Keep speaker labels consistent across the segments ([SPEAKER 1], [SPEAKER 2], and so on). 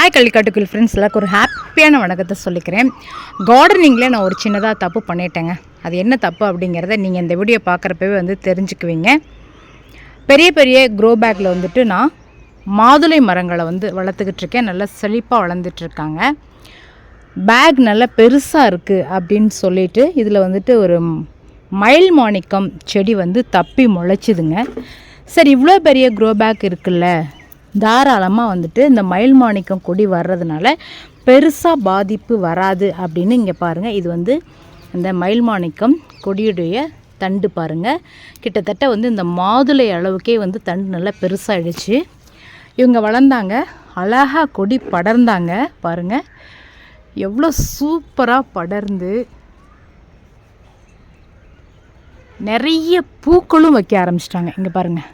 [SPEAKER 1] Hi கள்ளிக்காட்டுக்குள் friends எல்லாருக்கும் ஒரு ஹாப்பியான வணக்கத்தை சொல்லிக்கிறேன். கார்டனிங்கில் நான் ஒரு சின்னதாக தப்பு பண்ணிட்டேங்க. அது என்ன தப்பு அப்படிங்கிறத நீங்கள் இந்த வீடியோ பார்க்குறப்பவே வந்து தெரிஞ்சுக்குவீங்க. பெரிய பெரிய க்ரோ பேக்கில் வந்துட்டு நான் மாதுளை மரங்களை வந்து வளர்த்துக்கிட்டு இருக்கேன். நல்லா செழிப்பாக வளர்ந்துட்டுருக்காங்க பேக் நல்லா பெருசாக இருக்குது அப்படின்னு சொல்லிட்டு இதில் வந்துட்டு ஒரு மயில் மாணிக்கம் செடி வந்து தப்பி முளைச்சிதுங்க. சரி இவ்வளோ பெரிய க்ரோ பேக் இருக்குல்ல. தாராளமாக வந்துட்டு இந்த மயில் மாணிக்கம் கொடி வர்றதுனால பெருசாக பாதிப்பு வராது அப்படின்னு இங்கே பாருங்கள் இது வந்து இந்த மயில் மாணிக்கம் கொடியுடைய தண்டு பாருங்கள் கிட்டத்தட்ட வந்து இந்த மாதுளை அளவுக்கே வந்து தண்டு நல்லா பெருசாகிடுச்சு இவங்க வளர்ந்தாங்க. அழகாக கொடி படர்ந்தாங்க. பாருங்கள் எவ்வளோ சூப்பராக படர்ந்து நிறைய பூக்களும் வைக்க ஆரம்பிச்சிட்டாங்க. இங்கே பாருங்கள்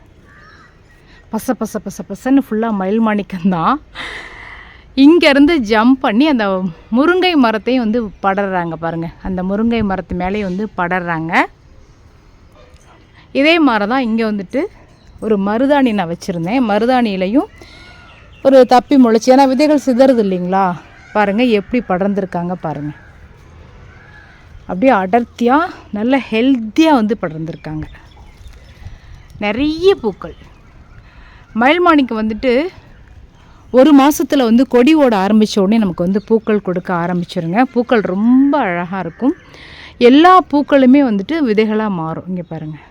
[SPEAKER 1] பச பச பச பசன்னு ஃபுல்லாக மயில் மாணிக்கம்தான் இங்கேருந்து ஜம்ப் பண்ணி அந்த முருங்கை மரத்தையும் வந்து படறாங்க பாருங்கள் அந்த முருங்கை மரத்து மேலேயும் வந்து படர்றாங்க இதே மாதிரி தான் இங்கே வந்துட்டு ஒரு மருதாணி நான் வச்சுருந்தேன். மருதாணியிலையும் ஒரு தப்பி முளைச்சி ஏன்னா விதைகள் சிதறுது இல்லைங்களா? பாருங்கள் எப்படி படர்ந்துருக்காங்க பாருங்கள் அப்படியே அடர்த்தியாக நல்ல ஹெல்த்தியாக வந்து படர்ந்துருக்காங்க. நிறைய பூக்கள். மயில்மாணிக்கு வந்துட்டு ஒரு மாதத்தில் வந்து கொடி ஓட ஆரம்பித்த உடனே நமக்கு வந்து பூக்கள் கொடுக்க ஆரம்பிச்சிருங்க. பூக்கள் ரொம்ப அழகாக இருக்கும். எல்லா பூக்களுமே வந்துட்டு விதைகளாக மாறும். இங்கே பாருங்கள்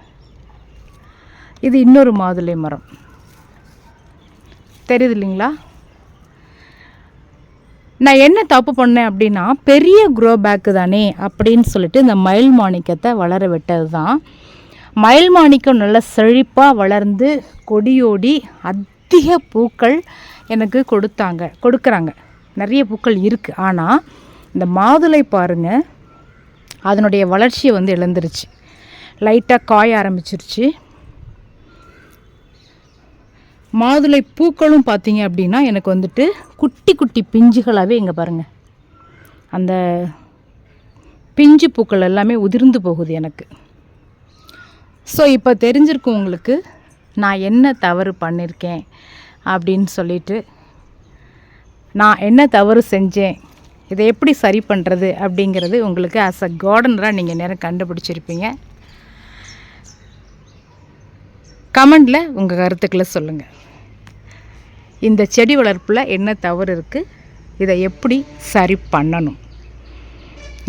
[SPEAKER 1] இது இன்னொரு மாதுளை மரம். தெரியுது இல்லைங்களா? நான் என்ன தப்பு பண்ணேன் அப்படின்னா பெரிய க்ரோ பேக்கு தானே அப்படின்னு சொல்லிட்டு இந்த மயில் மாணிக்கத்தை வளர விட்டது தான் மயில் மாணிக்கம் நல்லா செழிப்பாக வளர்ந்து கொடியோடி அதிக பூக்கள் எனக்கு கொடுத்தாங்க கொடுக்குறாங்க. நிறைய பூக்கள் இருக்குது ஆனால் இந்த மாதுளை பாருங்கள் அதனுடைய வளர்ச்சியை வந்து இழந்துருச்சு. லைட்டாக காய ஆரம்பிச்சிருச்சு. மாதுளை பூக்களும் பார்த்தீங்க அப்படின்னா எனக்கு வந்துட்டு குட்டி குட்டி பிஞ்சுகளாகவே இங்கே பாருங்கள் அந்த பிஞ்சு பூக்கள் எல்லாமே உதிர்ந்து போகுது எனக்கு. ஸோ இப்போ தெரிஞ்சிருக்கும் உங்களுக்கு நான் என்ன தவறு பண்ணியிருக்கேன் அப்படின்னு சொல்லிட்டு நான் என்ன தவறு செஞ்சேன் இதை எப்படி சரி பண்ணுறது அப்படிங்கிறது உங்களுக்கு ஆஸ் அ கார்டனராக நீங்கள் நேரம் கண்டுபிடிச்சிருப்பீங்க. கமெண்டில் உங்கள் கருத்துக்களை சொல்லுங்கள் இந்த செடி வளர்ப்பில் என்ன தவறு இருக்குது இதை எப்படி சரி பண்ணணும்?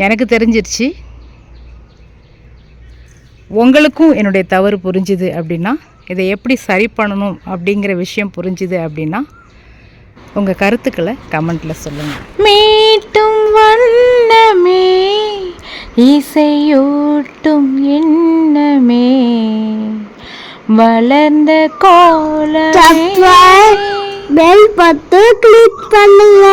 [SPEAKER 1] எனக்கு தெரிஞ்சிருச்சு உங்களுக்கும் என்னுடைய தவறு புரிஞ்சுது அப்படின்னா இதை எப்படி சரி பண்ணணும் அப்படிங்கிற விஷயம் புரிஞ்சுது அப்படின்னா உங்கள் கருத்துக்களை கமெண்ட்டில் சொல்லுங்கள் மீட்டும் வண்ணமே இசையூட்டும் எண்ணமே வளர்ந்த கோல
[SPEAKER 2] பெல் பத்து கிளிக் பண்ணுங்க.